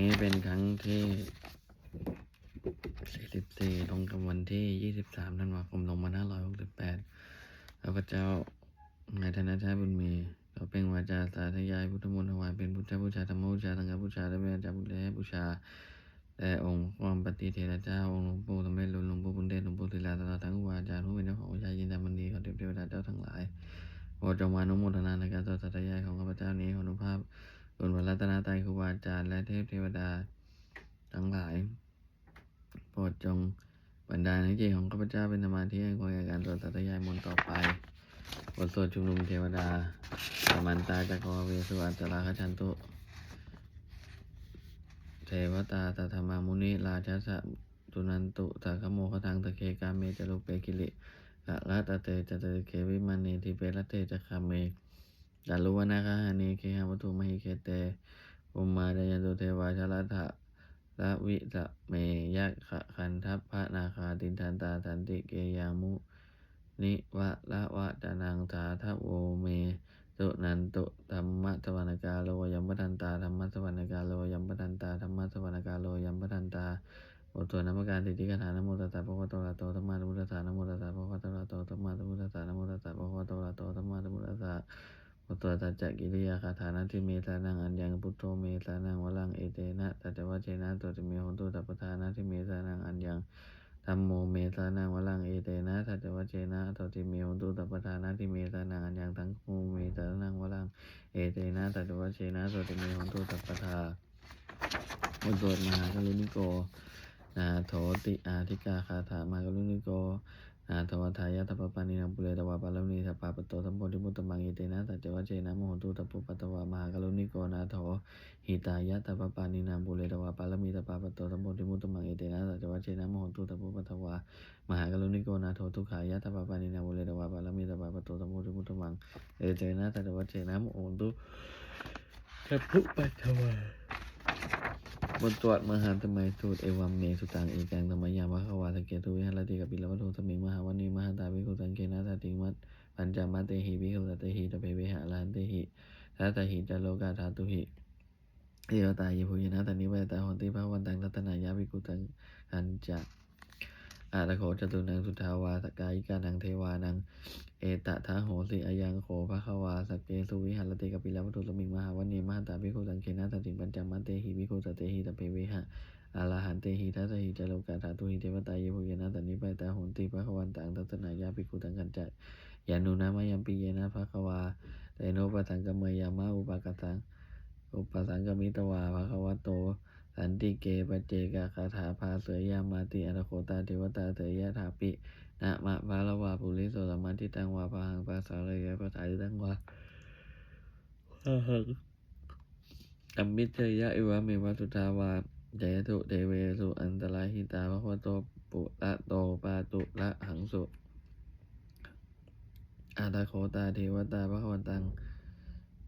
นี้เป็นครั้งที่ 44 ตรงกับวันที่ 23ธันวาคม2568ข้าพเจ้านายธนชาติบุญมีเราเป็นวาจาสาธยายพุทธมนต์ถวายเป็นพุทธบูชาธรรมบูชาสังฆบูชาและเวรจารย์บุญแลบูชาและองค์ความปฏิเทระเจ้าองค์หลวงปู่สมเด็จหลวงหลวงปู่บุญเดชหลวงปู่ศิลาตลอดทั้งครูบาจารย์ผู้เป็นเจ้าของวิชายินดามันดีขอเทพเทวดาเจ้าทั้งหลายโปรดจงมานุโมทนาในการสวดสาธยายของข้าพเจ้านี้ขออนุภาพ ส่วนพระรัตนตรัยครูบาอาจารย์และเทพเทวดาทั้งหลาย โปรดจงบรรดาลให้จิตของข้าพเจ้าเป็นสมาธิให้คงแก่การสวดสัตยายมนต์ต่อไปบทสวดชุมนุมเทวดาสมันตาจักรวาเวสุอัจจาราคชันตุ เทวตาตถามามุนิราชสะตุนันตุสักโมคทังตะเคกาเมจรุเปกิริกะละตะเตจตะเควิมานีทิเปละเตจะคาเม ดารุวนาคาหานีเคหาวัตถุมหิเคเตอุมมาเดยันตุเทวาชลัตถะละวิสะเมยะขะคันทัพพระนาคาตินทันตาสันติเกยามุ นิวะละวะตานังสาทะโวเมสุนันตุธรรมะสวรรกาโลยัมปทันตาธรรมะสวรรกาโลยัมปทันตาธรรมะสวรรกาโลยัมปทันตาบทสวดนมัการสิทธิกถานโมตัสสะภะคะวะโตระโตสัมมาสัมพุทธัสสะนโมตัสสะภะคะวะโตระโตสัมมาสัมพุทธัสสะนโมตัสสะภะคะวะโตระโตสัมมาสัมพุทธัสสะ พุทโธตัจจกิริยาคาถานาทิเมสานังอัญญังพุทโธเมสานังวลังเอเตนะตัจวัเชนะตัวจะเมหนตุตัปทานาทิเมสานังอัญญังธัมโมเมสานังวลังเอเตนะตัจวัเชนะตัวจะเมหนตุตัปทานาทิเมสานังอัญญังทั้งโมเมสานังวลังเอเตนะตัจวัเชนะตัวจะเมหนตุตัปปทาบทสวดมหากรุณิโกนาโถติอาธิกาคาถามหากรุณิโก อาทวทายะทัพปานินังปุเรตวาปาลมณีสัพพาปโตสัมโพธิมุตตมังอิเตนะตัจเจวเจนะโมโหตุตัพพุปตวามหากรุณิโกนาโถหิตายะทัพปานินังปุเรตวาปาลมีสัพพาปโตสัมโพธิมุตตมังอิเตนะตัจเจวเจนะโมโหตุตัพพุปตวามหากรุณิโกนาโถทุกขายะทัพปานินังปุเรตวาปาลมีสัพพาปโตสัมโพธิมุตตมังเอเตนะตัจเจวเจนะโมโหตุทัพพุปตตวา บนตรวจมหาธรรมัยสูตรเอวัมเมสุตังเอกังธรรมยามะขวาสเกตุวิหารติกับปิลวัตถุสมิงมหาวันีมหาตาวิคุตังเกนะตติมัตปัญจมัตเตหิวิคุตเตหิตะเปวิหาลานเตหิทัตหิจโลกาธาตุหิเอวตายยภูยนะตานิเวตาหนติภาวันตังรัตนายาวิกุตังอันจะ อาตะโขจตุนังสุทาวาสกายิกานังเทวานัง เอตะทะโหสิอายังโขภควาสเกสุวิหารติกปิลวัตุสมิงมหาวันนีมหาตาวิโคุตังเกนะตติปัญจมัตเตหิวิโคุตเตหิตะเปเวหะอาลาหันเตหิทัสหิจโลกาธาตุหิเทวตายโภยนะตันนิปายตาโหนติภะควันตังทัตนายาปิกุตังกันจัดยานุนามายัมปิเยนะภะควาเตโนปะสังกเมยามาอุปากตังอุปสังกมิตวาภะคะวโต สันติเกปเจกะคาถาภาเสยยามาติอรโคตาเทวตาเถยะถาปินะมะภาละวาปุริโสสมาทิตังวาปะหังปะสาเลยะปะทายตังวาปะหังอัมมิเตยะอิวะเมวะสุทาวาเจตุเทเวสุอันตรายหิตาภควโตปุระโตปาตุละหังสุอาตาโคตาเทวตาภควันตัง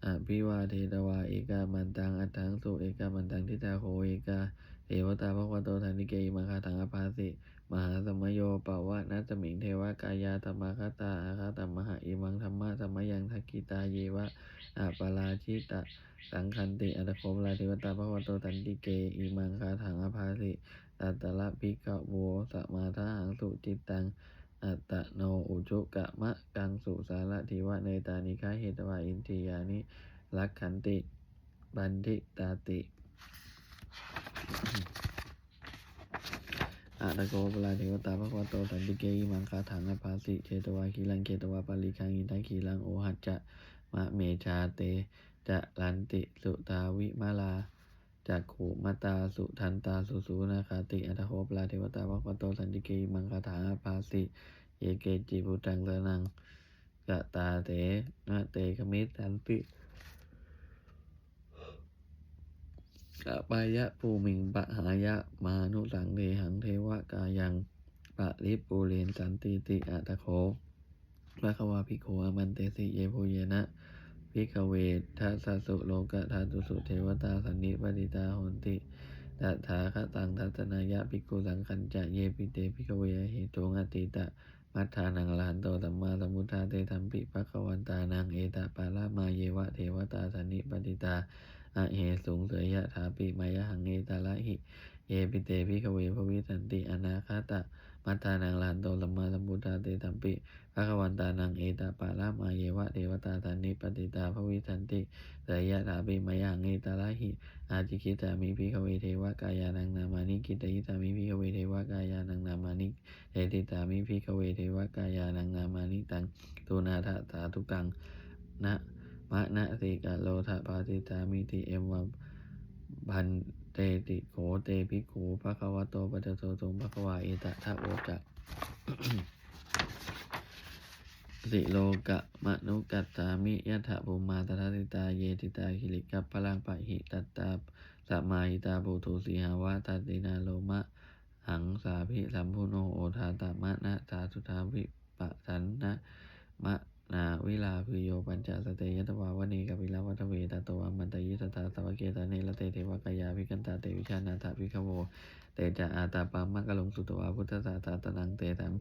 อภิวาเทตวาเอกามันตังอัตถังสุเอกามันตังทิตาโคเอกาเทวตาภควโตทันติเกอิมังคาถังอภาสิมหาสมโยปะวะนัสมิงเทวกายาธรรมคตาอาคาตมหาอิมังธรรมะสมยังทักกิตาเยวะอาปาราชิตะสังคันติอัตโคมลาเทวตาภควโตตันติเกอิมังคาถังอภาสิตัตตละภิกขโวสมาทาหังสุจิตตัง อัตตโนอุจุกะมะกังสุสารทิวะเนตานิคาเหตวาอินทิยานิลักขันติบันทิตาติอาตะโกปลาเทวตาภควโตสันติเกอิมังคาถังอภาสิเชตวาคีลังเกตวาปาลิคังอินทังคีลังโอหัจจะมะเมชาเตจะลันติสุตาวิมาลา จักขุมาตาสุทันตาสุสูนาคาติอัตโหปลาเทวตาภคโตสันติเกอิมังคาถังอภาสิเยเกจิพุตังสนังกะตาเตนะเตคมิตันติกะปายะภูมิงปะหายะมานุสังเทหังเทวะกายังปะริปูเรนสันติติอัตโขพระควาภิกขวมันเตสิเยโพเยนะ พิกเวทัสสะสุโลกะธาตุสุเทวตาสันนิปติตาโหนติตถาคตังทัตนายะภิกขุสังคัญจะเยปิเตภิกเวเหตุงอติตะมัทธานังอรหันโตสัมมาสัมพุทธาเตธัมปิภะควันตานังเอตปาลามาเยวะเทวตาสันนิปติตาอะเหสุงเสยยะถาปิมายะหังเอตาละหิ เยปิเตพิขเวภวิสันติ อนาคาตะ มัตตานังลานโตลัมมาลัมบุตาเตตัมปิภะคะวันตานังเอตาปาลามาเยวะเทวตาตานิปติตาภวิสันติเสยยะถาปิมายะหังเอตาละหิ อาจิกิตามิพิขเวเทวกายานังนามานิกิตยิตามิพิขเวเทวกายานังนามานิเอติตามิพิขเวเทวกายานังนามานิตังตุนาทะสาธุกังนะมะนะสิกะโลทะปาติตามิติเอมวะบัน เตติโขเตภิกขุภะคะวะโตปัจจโตตุงภะคะวาเอตทะโอจะสิโลกะมนุกัตตามิยะถะภูมาตถาติตาเยติตาคิริกัปพลังปะหิตัตตาสัมมาหิตาปุตุสีหาวะตัตตินาโลมะ หังสาภิสัมพุโนโอทาตามะนะสาสุทาวิปะสันนะมะ นาวิลาพิโยปัญจสเตยตวาวณีกัปิลาวัตเวตโตอมันตยิสตาสวะเกตาเนละเตเทวกายาพิกันตาเตวิชานาถาพิขโวเตจะอาตาปามักกะลงสุตวาพุทธสาตาตนังเตตัง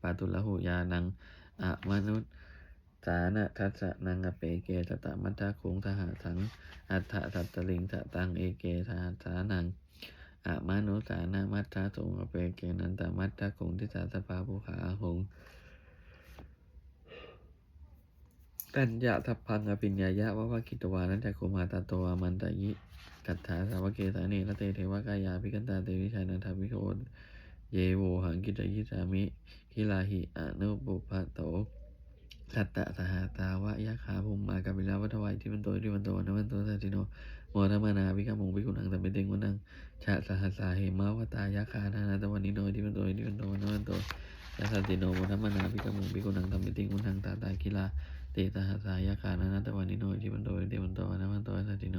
ปาตุละหุยานังอะมนุษสานะทัสสะนังอเปเกตตะมัทธะคงทหาสังอัฏฐสัตตลิงสะตังเอเกทาสานังอะมนุสานะมัทธะสงอเปเกนันตมัทธะคงทิสาสภาภูขาหง กัญญาทัพพังอภิญญายะวะวะกิตวานันจักขุมาตาโตอามันตยิกัตถาสาวเกสาเนละเตเทวกายาพิกันตาเตวิชานันทวิโคเยโวหังกิตยิสามิคิลาหิอนุปุปะโตสัตตะสหตาวะยะขาภูมิมากับิลาวัตวัยที่มันโตที่มันโตนะมันโตสัตติโนโมธรรมนาวิกามุงวิกุนังสัมเปติงวันังชะสหัสาเหมาวตายะคานานาตวันนิโนที่มันโตที่มันโตนะมันโตสัตติโนโมธรรมนาวิกามุงวิกุนังสัมเปติงวันังตาตาคิลา ตตหัสายาคานานาตวันนิโนที่มันโตที่มันโตนะมันโตสัตติโน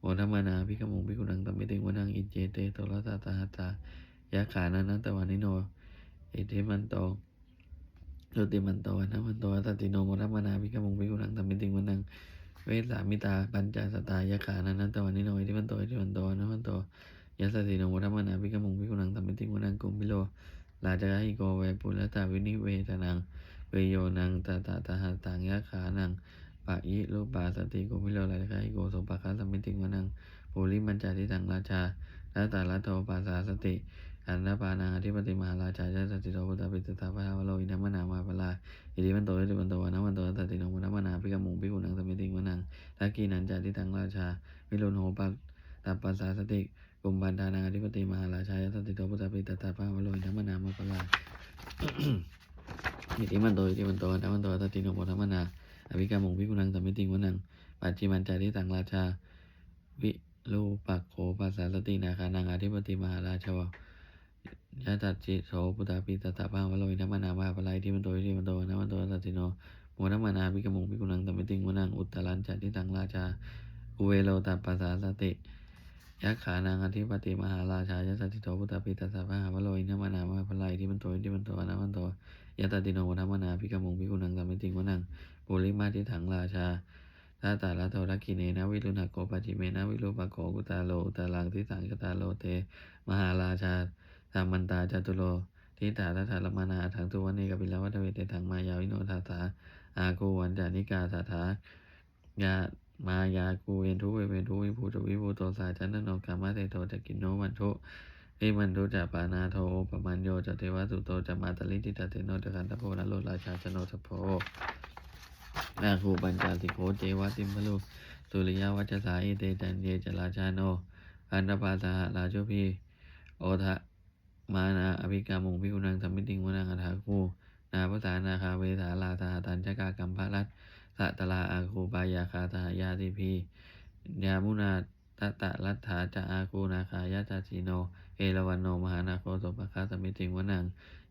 โมธรรมนาพิกมุงพิกุนังตัมมิติงวนังอิเจเตโตระตาตาหัตายะขานันตวานิโนอิเทมันโตโยติมันโตนะมันโตตัตติโนโมธรรมนาพิกมุงพิกุนังตัมมิติงวนังเวสามิตาปัญจสตายะขานันตวานิโนอิเทมันโตอิเทมันโตนะมันโตยะสติโนโมรรมนาพิกมุงพิกุนังตัมมิติงวนังกุมพิโลลาจาหิโกเวปุลตาวินิเวทนัง เวโยนังตาตาตาหาตังยะขานังปะยิรูปาสติโกมิโลลายกายโกโสปะคะสัมิติงวนังปุริมันจาทิตังราชาละตาละโทปาสาสติ อันนปานาธิปติมหาราชาจสติโตพุทธปิตตาพะวโลอินัมนามาปลาอิริมันโตอิริมันโตวนะมันโตตติโนมุนัมมนาพิกมุงพิกุนังสัมมิติงวนังทักกีนันจาทิตังราชาวิโลโนปะตัปปาสาสติกุมบันดานังอธิปติมหาราชาจสติโตพุทธปิตตาพะวโลอินัมมนามาปลา อิติมันโตอิติมันโตนะมันโตตติโนมุนัมมนาอภิกรรมงพิกุนังสัมมิติงวนังปัจจิมันจาริตังราชา วิรูปักโขปัสสาสตินาคานังอธิปติมหาราชวยะตัดจิโสปุตตาปิตตาพังวโรยนัมนามาปลายที่มันโตที่มันโตนะมันโตสัตติโนโมนัมมนาภิกรรมงพิกุนังสัมมิติงวนังอุตตรัญจาริตังราชาอุเวโลตัปปัสสาสติยักขานังอธิปติมหาราชายะสัตติโตปุตตาปิตตาพังวโรยนัมนามาปลายที่มันโตที่มันโตนะมันโต ยะตัดติโนโมนัมมานาภิกมงพิกุนังสัมมิติงวนังปุริมาทิถังราชาตาตาละโทรักิเนนะวิรุณโกปจิเมนะวิรูปโกกุตาโลตาลังทิสังกตาโลเต มหาราชาตามันตาจตุโลทิตาทัตถาลมานาถังตุวันเนกปิลวัตเวเตถังมายาวิโนทาสาอากูวันจานิกาสาถายามายากูเวนทุเวเวนทุวิภูตวิภูโตสาจันนโนกามาเตโตจะกินโนวันทุ วิมันทุจะปานาโทปะมันโยจะเทวสุโตจะมาตลิติตาเตโนจะกันตะโพนโลราชาชโนสโพนาคูปัญจาติโคเจวะติมพลุสุริยวัจสาอิเตจันเยจราชาโน อันตปาสหราชุพีโอทะมานาอภิกามุงพิกุนังสัมมิติงวนังอัฏฐาคูนาภาษานาคาเวสาลาสหตันจกากัมภรัตสัตลาอาคูปายาคาสหยาติพียามุนา ตตะรัตถาจะอาคูนาคายาจาชิโน เอราวันโน มหานาโคสปะคาสมิติงวนัง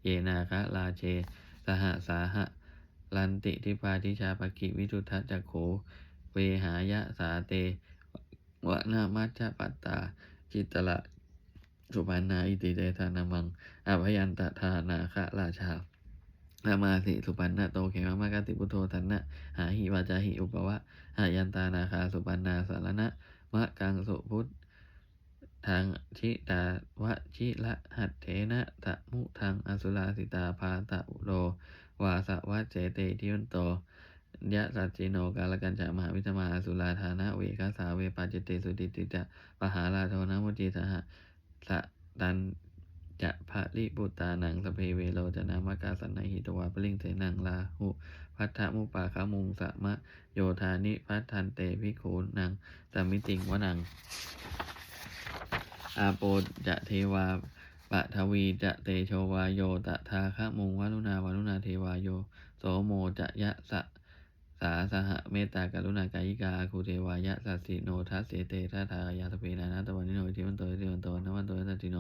เยนาคะลาเช สหสาหะ ลันติทิพาทิชาปกิวิทุทัจจโข เวหายะสาเต วะนามัจจปัตตา จิตละ สุปันนาอิติเตธานามังอภยันตทานาคะราชานามาสิสุปันนะโตเขมะมะกติพุทโธทันนะ หาหิวาจาหิอุปวะหายันตานาคาสุปันนาสารณะ มะกังสุพุทธทางชิตาวะชิละหัตเถนะตะมุทางอสุลาสิตาพาตะอุโลวาสวัจเจเตทิวันโตยะสัจจิโนกาลกันจะมหาวิจมาอสุลาธานะเวคาสาเวปาจิตเตสุติติจะปหาราโทนะมุจิสหะสะตัน จะภะริบุตตานังสเพเวโรจะนามกาสันนหิตวาปลิงเสนังลาหุพัทธมุปาคามุงสะมะโยธานิพัทธันเตวิโขนังสมิติงวนัง อาโปจะเทวาปะทวีจะเตโชวาโยตะทาคะมุงวารุณาวารุณาเทวาโย โสโมจะยะสะ สาสหเมตตากรุณากายิกาคูเทวายะสัสสิโนทัสเสเตทัทายาตเพนานาตวันนิโนทิวันโตทิวันโตนวันโตสัจจิโน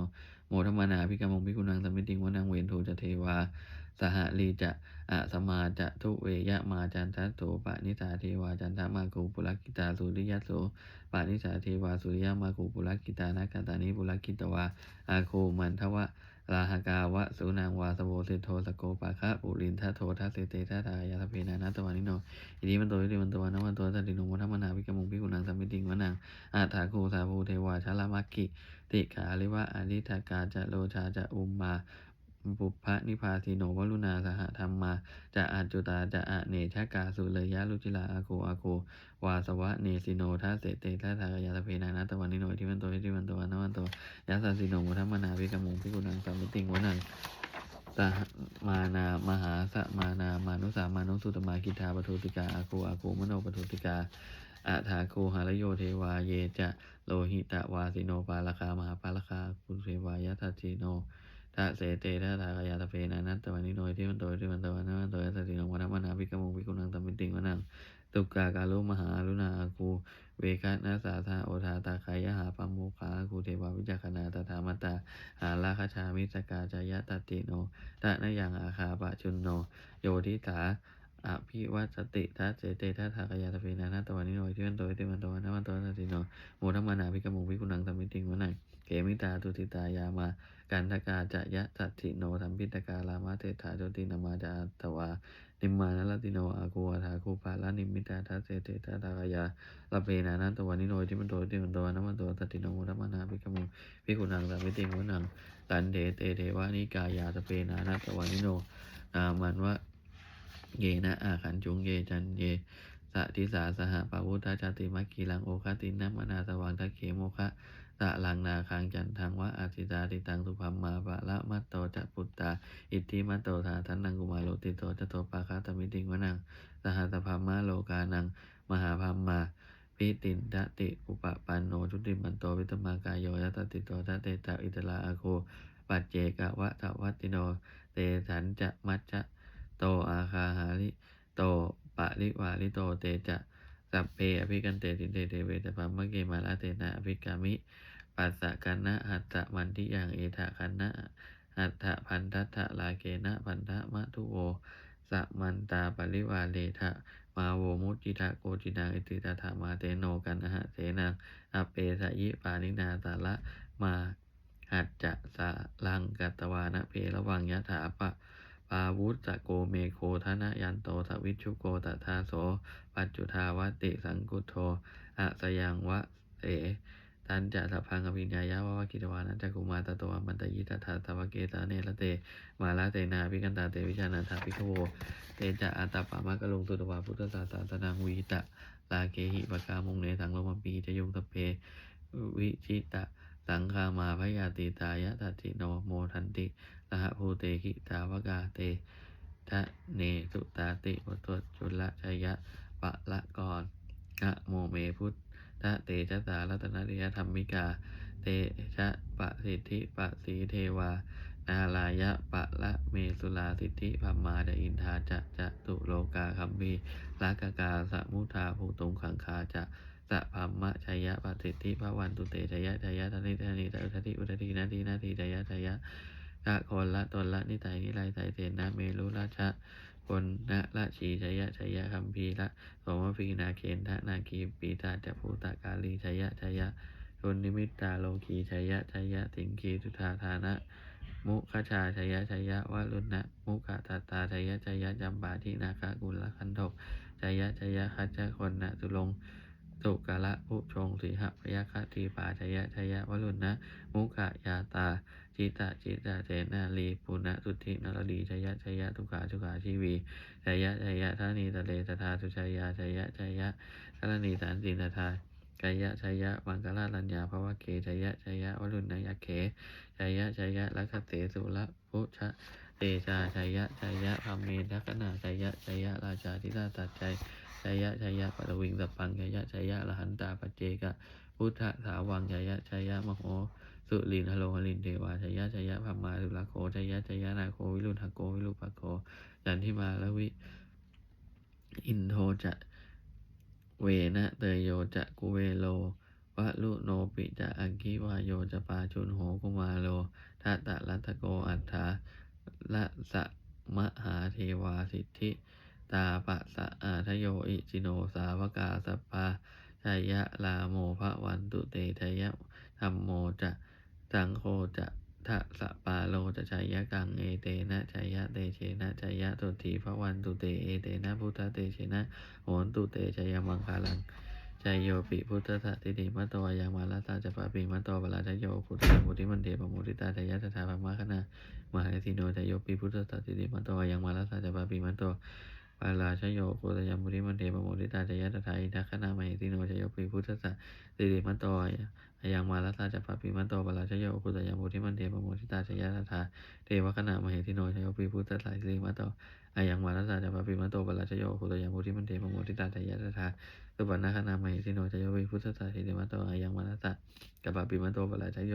โมธรรมนาพิกรมงพิกุนังสมิติงวนังเวนโทจะเทวาสหลีจะอะสมาจะทุเวยะมาจันทัสโสปะนิสาเทวาจันทมาคูปุรกิตาสุริยัสโสปะนิสาเทวาสุริยมาคูปุรกิตานาคาตานิปุรกิตวาอาคูมันทวะ ลาหกาวะสุนางวาสโวสิโทสโกปะคะปุรินทะโททัสเตเตทัตายาทเพนานะตวานิโนอินิมันโตอิติมันโตวันวันโตสัตติโนวัฒมนาวิกมุงพิกุนังสัมมิติงวนังอาถาคูสาภูเทวาชาลามักกิติขาลิวะอริทากาจะโลชาจะอุมมา ปุพพนิพาทิโนวลุนาสหธรรมมาจะอัจจุตาจะอะเนชกาสุเลยะลุจิลาอาโกอาโกวาสวะเนสิโนทัสเสเตทัตายาทเพนานาตวานิโนอิติมันโตอิติมันโตวันวันโตยัสสสิโนมุทัมมนาวิกมุงพิกุนังสัมมิติงวนังตามานามหาสมานามานุสามานุสุตมากิทาปทุติกาอากูอากูมโนปทุติกาอาถาคูหารโยเทวาเยจะโลหิตะวาสิโนปาลคามหาปาลคาคุเทวายะทัจิโน ทะเสเตทะทากายาตะเพนานัตตวันิโนที่มันโตที่มันโตนะมันโตยัสสสิโนมุทัมมนาวิกมุงพิกุนังสัมมิติงวนังตุกกากาลุมหาลุนาอากูเวคะนาสาธาโอทาตาคายะหาปมโมคาคูเทวาวิจักขณาตถามาตาหาราคชามิสกาจายะตติโนตะนยังอาคาปะชุนโน โยทิถาอภิวัตติทัสเจเตทัสทากายาตเพนานาตวันนิโนที่วันโตที่วันโตนะวันโตสัติโนโมทัมมานาภิกมุงภิกุนังสัมมิติงวนัง เกมิตาตุติตายามากันทกาจะยะสัตถิโนธรรมพิตกาลามาเตถาโจตินามาจาตวานิมมานลติโนอากูอาทาคูปาลานิมิตาทัสเสเตทัสทากายาลาเพนานันตวันนิโนที่มันโตที่มันโตนะมันโตตัตติโนมุตมนาภิกมุภิกุนังสัมมิติงวนังตันเถเตเทวานิกายาตเพนานัตวันนิโนนามันวะเยนะอาขันจุงเยจันเยสะทิสาสหปาวุธาจาติมัคคีลังโอคตินัมมนาสวังทักเขโมคะ ตะลังนาคังจันทังวะอาสิตาติตังสุพัมมาปะละมัตโตจะปุตตา อิทธิมัตโตทาทันนังกุมาโลติโตจะโตปาคาตมิติงวะนังสหัสพัมมาโลกานัง มหาพัมมาพิตินทติอุปปันโนชุติมันโตวิตมากายโยยตติโตทัตเตตาอิตลาอาโคปัจเจกะวะทวัตติโน เตสันจะมัจจะโตอาคาหาริโตปะริวาริโตเตจะสัพเพอภิกันเตติเตเตเวตพัมมะเกมาลาเตนะอภิกามิ ปัสสะกันนะหัตตะมันทิยังเอทะกันนะหัตถะพันทัตถะลาเกนะพันธะมะทุโวสัมันตาปริวาเลทะมาโวมุจิทะโกจินังอิติตาถามาเตโนกันนะหะเสนังอเปสะยิปานินาสาระมาหัจจะสาลังกัตวานะเพระวังยะถาปะปาวุตสะโกเมโคทนะยันโตสวิชุโกตถาโส ปัจจุทาวติสังกุโทอะสยังวะเส ตันจะสัพพังอภิญญายะวะวะกิตวานันจะกุมาตโตอมันตยิตถาตวเกตาเนละเต มาลาเตนาพิกันตาเตวิชานันทาภิกโวเตจะอัตตปามะกะลงสุตวาพุทธศาสตนังวีตะลาเกหิปะกามุงเนสังโลมปีจะยงตะเพวิชิตะสังคามาพยาติตายะตติโนโมทันติสหภูเตหิตาวกาเตทะเนสุตาติวตวจุลชยะปะละกรอะโมเมพุทธ เตชะสารัตนริยธรรมิกา เตชะปะสิทธิปะสีเทวา นาลายะปะละเมสุลาสิทธิพัมมาดอินทาจะจะตุโลกาคัมพีลากกาสมุทาภูตุงขังคาจะสะพัมมะชัยะปะสิทธิพระวันตุเตชยะชยะทนิทนิตอุทธิอุทธินาทีนาทีชยะชยะกะคนละตนละนิไตนิไลไตเตนะเมรุราชะ คนนะละชีชยะชยะคัมพีละสมพีนาเคนทะนาคีปีตาจะภูตากาลีชยะชยะชนนิมิตตาโลกีชยะชยะติงคีทุธาธานะ มุขชาชยะชยะวรุณนะมุขตาตาชยะชยะจำปาทินาคากุลคันโทชยะชยะคัจจคนนะตุลงสุกะละผู้ชงสีหะพยาคทีปาชยะชยะวรุณนะมุขยาตา จิตะจิตะเจนาลีปุณะสุทธินรดีชยะชยะทุกขาทุกขาชีวีชยะชยะทานีตะเลตถาทุชยาชยะชยะทรณีสารตินทาชยะชยะมังกราลัญญาภวะเกชยะชยะวรุณยะเขชยะชยะลักขเสสุระพุชะเตชาชยะชยะพามเมทักนาชยะชยะราชาธิราตัดใจชยะชยะปะวิงสัพพังชยะชยะละหันตาปเจกะพุทธสาวังชยะชยะมโห สุลินหโลหลินเทวาชยะชยะพัมมาสุลโคชยะชยะนาโควิรุณหโกวิรุปโคจันทิมาละวิ อินโทจะเวนะเตยโยจะกุเวโลวะลุโนปิจะอังคิวาโยจะปาชุนโหกุมาโลทัตตะรัตโกอัฏฐาละสะมหาเทวาสิทธิ ตาปะสะอาทโยอิจิโนสาวกาสปาชยะลาโมภะวันตุเตชยะธรรมโมจะ สังโฆจะทะสะปาโลจะชัยยะกังเอเตนะชัยยะเตเชนะชัยยะตุถีภะวันตุเตเอเตนะพุทธเตเชนะโหนตุเตชัยะมังคาลังชัยโยปิพุทธะติติมัตโตยังมาลาตาจะปะปิมัตโตปะลาทโยพุทธะมุติมันเดปมุติตาชัยยะตถาภะมะคณามหาสิโนชัยโยปิพุทธะติติมัตโตยังมาลาตาจะปะปิมัตโต ปาลาชโยโคตยามุริมันเทปโมทิตาจยะตถาอิทัคขณามหิติโนชโยปิพุทธะสิริมันโตอายังมาลัสสาจะปะปิมันโตปาลาชโยโคตยามุริมันเทปโมทิตาจยะตถาเทวคณามหิติโนชโยปิพุทธะสิริมันโตอายังมาลัสสาจะปะปิมันโตปาลาชโยโคตยามุริมันเทปโมทิตาจยะตถาสุปนนาคณามหิติโนชโยปิพุทธะสิริมันโตอายังมาลัสสาจะปะปิมันโตปาลาชโย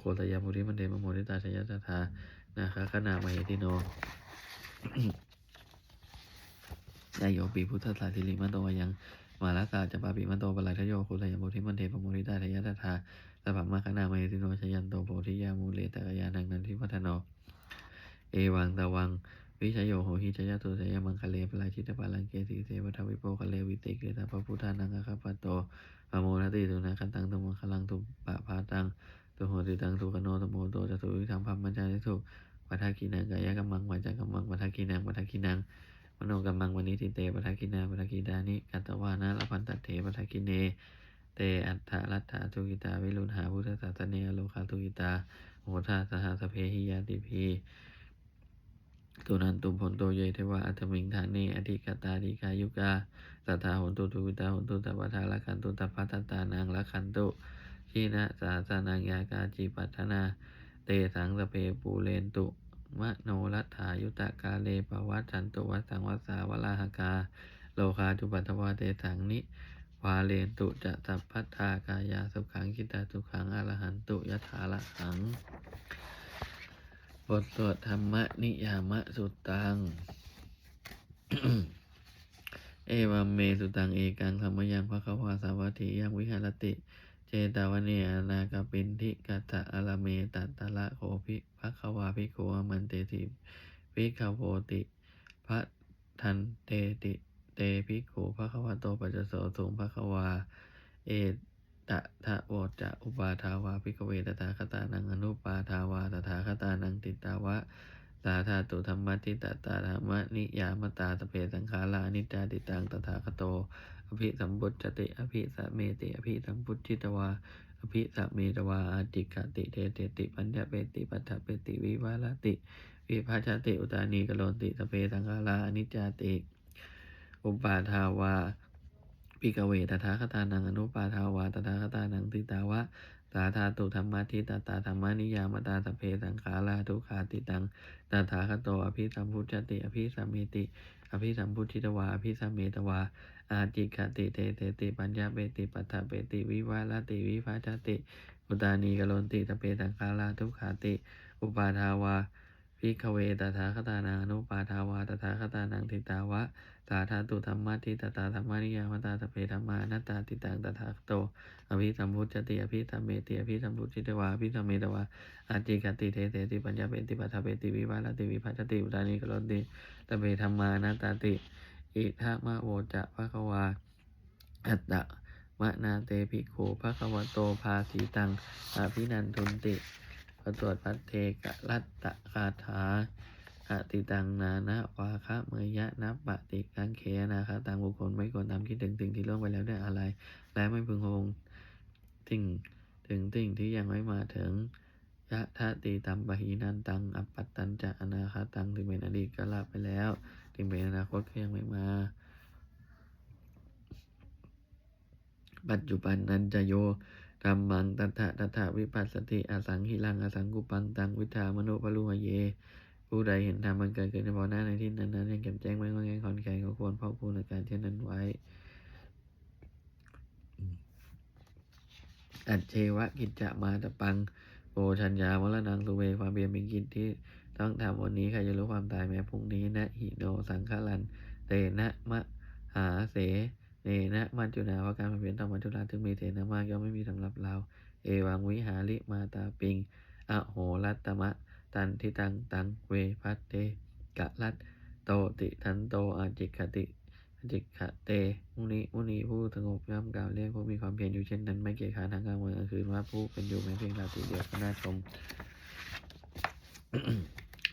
โคตยามุริมันเทปโมทิตาจยะตถานาคขณามหิติโน ยโยปีพุทธศาสิริมันโตยังมาลาสาจะปาปิมันโตปะลายทโยคุลยโมทิมันเทปโมริตาทยะตถาสัพพมะคณามติโนชยันโตโพธิยามูเลตกยานังนันทิพัฒโนเอวังตะวัง วิชยโยโหหิชยตุสยมังคะเลปลาชิตปาลังเกสีเสวทวิโปคะเลวิติเกตาพระพุทธานังอะคัปโตปโมนติตุนาคันตังตุมังคลังตุปะพาตังตุโหติตังตุกโนตโมโตจตุวิธรรมพัมมัญจานิสุปัทากินังกายกัมมังวัจจกัมมังปัทากินังปัทากินัง โนกัมมังวันิติเตปทักกินาปทักกิดานิกัตวานะละพันตัตเถปทักกิเน เตอัฏฐรัตถาทุกิตาวิรุณหาพุทธศาสเนโลคาทุกิตาโหทาสหสเพหิยาติพีตุนันตุผลโตเยเทวาอัตมิงฐานีอธิกตาดิกายุกาสัทธาหนตุทุกิตาหนตุตัปปทาละคันตุตัปปัตตานังละคันตุขีนะสาสนังยากาจิปัฏนา เตสังสเพปูเรนตุ มโนรัตถายุตะกาเลปวัตชันตุวัสังวัสสาวลาหกา โลคาจุปัตวาเตสังนิวาเลนตุจะสัพพัทธากายาสุขังคิตาสุขังอรหันตุยถาละหัง บทสวดธรรมนิยามะสุตัง เอวัมเมสุตังเอกังธรรมยังพระควาสาวัตถิยังวิหารติ เจตาวเนอนาคปินทิกัตตะอลเมตัตตะละโคภิภควาภิโกอมันเตติภิกขโวติพระทันเตติเตภิกขุภควาโตปัจจโสสุงภควา เอตะทะโวจะอุปาทาวาภิกขเวตถาคตานังอนุปาทาวาตถาคตานังติตาวะสาธาตุธรรมติตตาธรรมนิยามตาตเพสังขารานิจจาติตังตถาคโต อภิสัมบุตจติอภิสะเมติอภิสัมพุทธิตวาอภิสะเมตวาอาจิกติเทเตติปัญญาเปติปัฏฐเปติวิวาลติวิภาชติอุตานีกโลติสเพสังขาราอนิจจติอุปาทาวาปิกเวตถาคตานังอนุปาทาวาตถาคตานังติตาวะสาธาตุธรรมทิตตาธรรมนิยามตาสเพสังขาราทุขาติตังตถาคโตอภิสัมพุจติอภิสัมเมติ อภิสัมพุทธิตวาอภิสัมเมตวา อาจิกติเตเตติปัญญาเปติปัฏฐเปติวิวาลติวิภาชติอุตานีกโลนติตเพสังขาราทุกขาติ อุปาทาวาพิกเวตถาคตานังอนุปาทาวาตถาคตานังติตาวะสาธาตุธรรมะทิตตาธรรมานิยามตาสพเพธรรมานัตตาติตังตถาคโต อภิสัมพุทธติอภิสัมเมติอภิสัมพุทธิตวาอภิสัมเมตวาอาจิกติเทเตติปัญญาเปติปัฏฐเปติวิวาลติวิภัชติอุตานีกโลนติตะเปธรรมานัตตาติ อิทะมะโวจะภะคะวา อัตตะมะนาเตภิกขุภะคะวะโตภาสีตังอภินันทุนติปตรวจพัทเทกะรัตตะคาถาอติตังนานะวาคะเมยะนับปฏิกังเคนาคาตังบุคคลไม่ควรทำคิดถึงสิ่งที่ล่วงไปแล้วด้วยอะไร และไม่พึงพงสิ่งถึงสิ่งที่ยังไม่มาถึงยะทะติตัมปะหีนันตังอปัตตันจะอนาคาตังถึงเป็นอดีตก็ละไปแล้ว ถึงเป็นอนาคตก็ยังไม่มา ปัจจุบันนั้นจะโยธรรมังตัทธะตัทธะวิปัสสติอสังหิลังอสังกุปังตังวิธามโนปรุหะเย ผู้ใดเห็นธรรมมันเกิดขึ้นเฉพาะหน้าในที่นั้นนั้นยังแจ่มแจ้งไม่ว่าไงขอนแก่นก็ควรเฝ้าพูนอาการเช่นนั้นไว้อัจเชวะกิจจะมาตะปังโอชัญญามรณังสุเวความเบียนเป็นกิจที่ ต้องทำวันนี้ใครจะรู้ความตายแม้พรุ่งนี้นะหิโนสังฆลันเตนะมะหาเสเนนะมัจจุนาว่าการเปลี่ยนธรรมจุฬาถึงมีเทนะมากย่อมไม่มีสำหรับเรา เอวังวิหาริมาตาปิงอโหรัตตมะ ตันทิตังตังเวพัตเตกะรัตโตติทันโตอาจิกติอจิกขะเตมุนีมุนีผู้สงบย่อมกล่าวเรียกผู้มีความเพียรอยู่เช่นนั้น ไม่เกียจขานทางกลางวันกลางคืนว่าผู้เป็นอยู่แม้เพียงราตรีเดียวก็น่าชม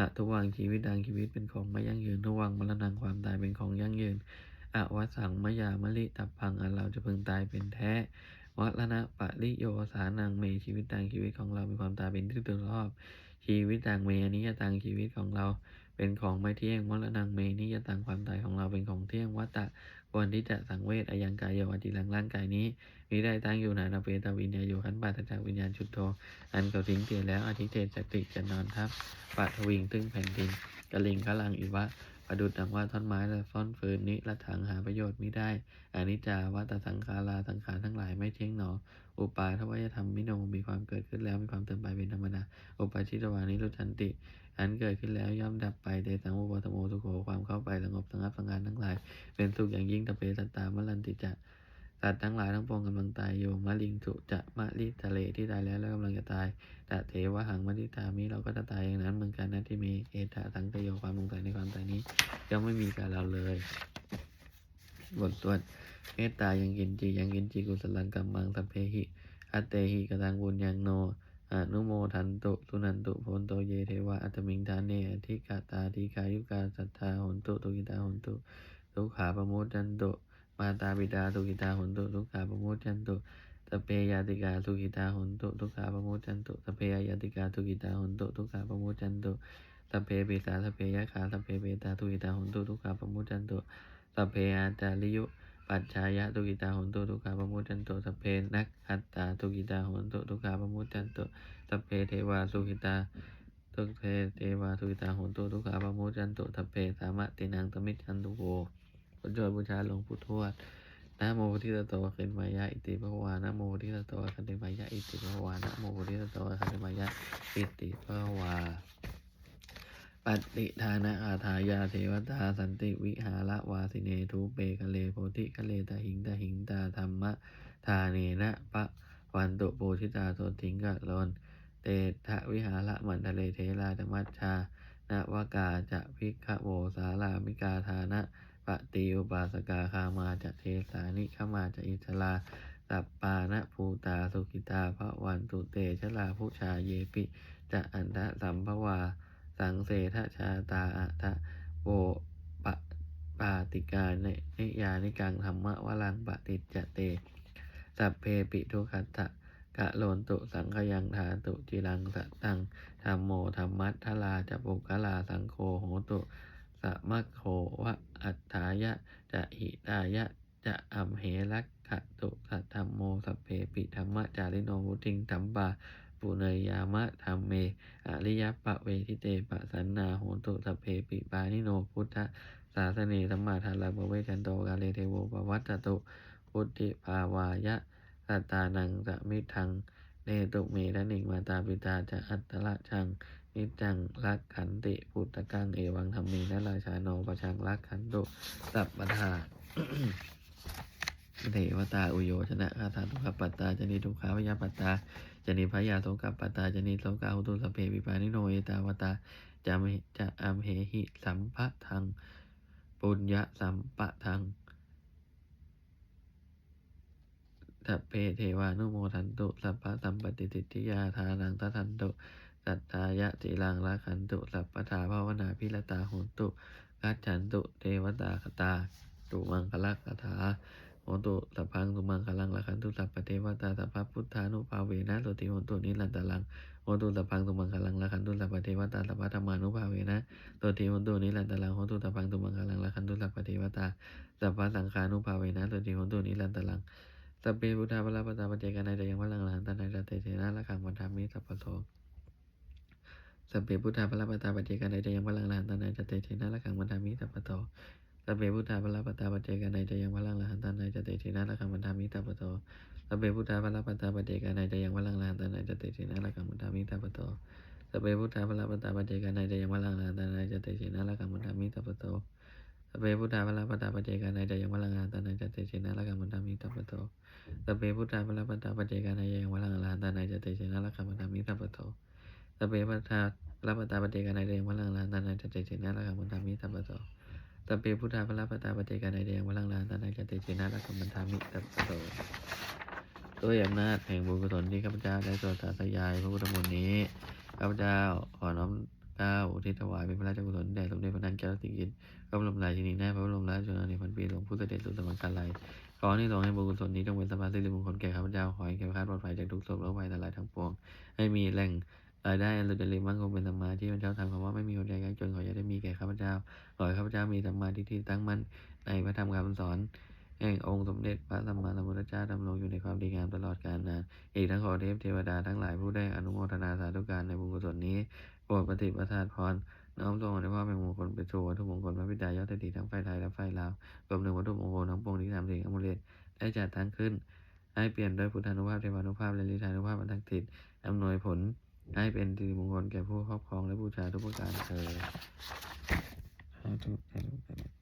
อะทุกวังชีวิตดังชีวิตเป็นของไม่ยั่งยืนทุกวังมรณะความตายเป็นของยั่งยืนอวสังมยามลิตับพังอันเราจะพึงตายเป็นแท้วัลนะปะริโยสานังเมชีวิตต่างชีวิตของเรามีความตายเป็นที่ตัวรอบ ชีวิตต่างเมอนิยตังชีวิตของเรา เป็นของไม่เที่ยงมรณะเมนิยตังความตายของเราเป็นของเที่ยงวัตตะควรที่จะสังเวชอายังกายโยอจิลังร่างกายนี้ มิได้ตั้งอยู่นานาเปตวิญญาโยขันปาตจากวิญญาณชุดโทอันเขาทิ้งเตียแล้วอธิเทศจักติจะนอนทับปัทวิงตึงแผ่นดินกะลิงกะลังอีวะประดุดดังว่าท่อนไม้และซ่อนฟืนนี้ละถังหาประโยชน์มิได้อนิจจาวัตสังขาราสังขารทั้งหลายไม่เที่ยงหนอ อุปาทวยธรรมมิโนมีความเกิดขึ้นแล้วมีความเติมไปเป็นธรรมดา อุปาชิตวานิรุชันติ อันเกิดขึ้นแล้วย่อมดับไปเตสังอุปตโมทุโขความเข้าไปสงบสงับสังการทั้งหลาย เป็นสุขอย่างยิ่งตะเปตตามลันติจะ สัตว์ทั้งหลายทั้งปวงกำลังตายอยู่มะลิงสุจะมะลิทะเลที่ตายแล้วแล้วกำลังจะตายตะเทวะหังมณิตามิเราก็จะตายอย่างนั้นเหมือนกันนะที่มีเอตะสังกโยความสงสัยในความตายนี้ยังไม่มีกับเราเลยบทสวดเมตตายังกินจียังกินจีกุศลังกัมมังสัพเพหิอัตเตหิกตังบุญยังโนอนุโมทันตุสุนันตุโพนโตเยเทวะอัตมิงทานเนอธิกาตาธิกายุกาสัทธาหนตุตุกิตาหนตุทุกขาปโมจันตุ มาตาบิดาตุกิตาโหนตุทุกขาปโมจันตุสเพยาติกาสุกิตาหุนตุทุกขาปโมจันตุสเพยาติกาสุกิตาหุนตุทุกขาปโมจันตุสพเพปิสาสเพยะขาสพเพเปตาทุกิตาหุนตุทุกขาปโมจันตุสพเพอาจาริยุปัจฉายะทุกิตาหุนตุทุกขาปโมจันตุสพเพนักขัตตาทุกิตาหุนตุทุกขาปโมจันตุสพเพเทวาสุกิตาทุกเพเทวาทุกิตาหุนตุทุกขาปโมจันตุสพเพสามะตินังตมิจฉันตุโก ผลจอยบูชาหลวงปู่ทวดนะโมพุทธิสโตเคนมายะอิติภควานะโมพุทธิสโตคันติมายะอิติภควานะโมพุทธิสโตคันติมายะอิติภควาปฏิทานะอาทายาเทวตาสันติวิหารวาสิเนทุเปคะเลโพธิคะเลตาหิงตาหิงตาธรรมะทาเนนะปะวันตุปูชิตาโสติงกะลนเตทะวิหารมันทะเลเทราธรรมัชชานวากาจะพิกขโวสารามิกาทานะ ปฏิอุปาสกาคามาจะเทสานิขมาจะอิสลาสัปปานะภูตาสุกิตาพระวันตุเตชลาผู้ชาเยปิ จะอันทะสัมภวา สังเสทชาตาอัทะโวปะปาติกาเนนิยานิกังธรรมะวลังปฏิจเต สัพเพปิทุขัตถะกะโลนตุสังขยังทาตุจิรังสตังธรรมโมธรรมัททลาจะปุกะลาสังโฆโหตุ สะมัคโควะอัฏฐายะจะหิตายะจะอัมเหรักขะตุสัทธรรมโมสัพเพปิธรรมะจาริโนวุติงธรรมบาปุเนยามะธรรมเม อริยปะเวทิเตปะสันนาโหตุสัพเพปิปานิโนพุทธศาสเนสัมมาทารังบเวชันโตกาเลเทโวปวัตตุพุทธิภาวายะสัตตานังสมิทังเนตุเมทะนิงมาตาปิตาจะอัตตละชัง นิจังรักขันติพุทธกังเอวังธรรมีนราชาโนประชังรักขันตุสัพปทาเทวตาอุโยชนะคาถาทุกขปัตตาจนีทุกขาพยาปัตตาจนีพยาโสกปัตตาจนีโสกาหุตุสเพวิปานิโนเอตาวตาจะมจะอัมเหหิสัมภะทังปุญญสัมปะทังทัพเพเทวานุโมทันตุสัพพะสัมปติติทิยาทานังทัทันตุ สัทธายะติลังละขันตุสัพพทาภาวนาพิรตาโหตุกัจฉันตุเทวตาคตาตุมังคลักคาถาโหตุสัพพังตุมังคลังละขันตุสัพพเทวตาสัพพพุทธานุภาเวนะตุติโหตุนิรันตลังโหตุสัพพังตุมังคลังละขันตุสัพพเทวตาสัพพธรรมานุภาเวนะตัวทีโหตุนิรันตลังโหตุตะพังตุมังคลังละคันตุสัพพเทวตาสัพพะสังฆานุภาเวนะตัวทีโหตุนิรันตลังสัพเพพุทธาภลาปตาปเจกนัยแต่ยังวัลังลังตันนัยตเตเทนะละคังวันธามิสัพพโส สัพเพพุทธาภลาปตาปเจกานัยแต่ยังวัลังลังตันนัยตเตเทนะละคังวันธามิสัพพะโสสัพเพพุทธาภลาปตาปเจกานัยแต่ยังวัลังลังตันนัยตเตเทนะละคังวันธามิสัพพะโสสัพเพพุทธาภลาปตาปเจกานัยแต่ยังวัลังลังตันนัยตเตเทนะละคังวันธามิสัพพะโสสเปพุทธาพระปตาปเจกานัยจะยังวลังลานตานัยจะเตชินะละกัมมันธามิตัปโตสเปพุทธาพระปตาปเจกานัยจะยังวลังลานตานัยจะเตชินะละกัมมันธามิตัปโตสเปพุทธาพระปตาปเจกานัยจะยังวลังลานตานัยจะเตชินะละกัมมันธามิตัปโต สเปพุทธาพระปตาปเจกาในัยจะยังวลังลานตานัยจะเตชินะละกัมมันธามิตัปปโตสเปพุทธาพระปตาปเจกาในัยจะยังวลังลานตานัยจะเตชินะละกัมมันธามิตัปปโตด้วยอำนาจแห่งบุญกุศลที่ข้าพเจ้าได้สวดสาธยายพระพุทธมนต์นี้ข้าพเจ้าขอน้อมเก้าที่ถวายเป็นพระราชกุศลแด่สมเด็จพระนางเจ้าสิริกิติ์พระบรมราชินีนาถพระบรมราชชนนีพันปีหลวงพุทธเดชสุตมังคาลัยขอให้ทรงให้บุญกุศลนี้จงเป็นสภาสิริมงคลแก่ข้าพเจ้าขอให้แก่ข้าปลอดภัยจากทุกโศกโรคภัยทั้งหลายทั้งปวง ให้มีแหล่ง รายได้อันสุจริมั่นคงเป็นธรรมาที่พระเจ้าทำคำว่าไม่มีคนใดยากจนขออย่าได้มีแก่ข้าพเจ้าขอให้ข้าพเจ้ามีธรรมาที่ที่ตั้งมั่นในพระธรรมคำสอนแห่งองค์สมเด็จพระสัมมาสัมพุทธเจ้าดำรงอยู่ในความดีงามตลอดกาลนานอีกทั้งขอเทพเทวดาทั้งหลายผู้ได้อนุโมทนาสาธุการในบุญกุศลนี้โปรดปฏิบัติทานพรน้อมส่งในพ่อเป็นมงคลเป็นสู่วัตถุมงคลพระบิดายอดดีทั้งไฟไทยและไฟลาวรวมถึงวัตถุมงคลทั้งปวงที่ทำถึงอมุเลตได้จัดตั้งขึ้น ให้เปลี่ยนด้วยพุทธานุภาพเทวานุภาพและลิธานุภาพอันทักษิตอำนวยผล ให้เป็นสิริมงคลแก่ผู้ครอบครองและบูชาทุกประการเถิดสาธุสาธุ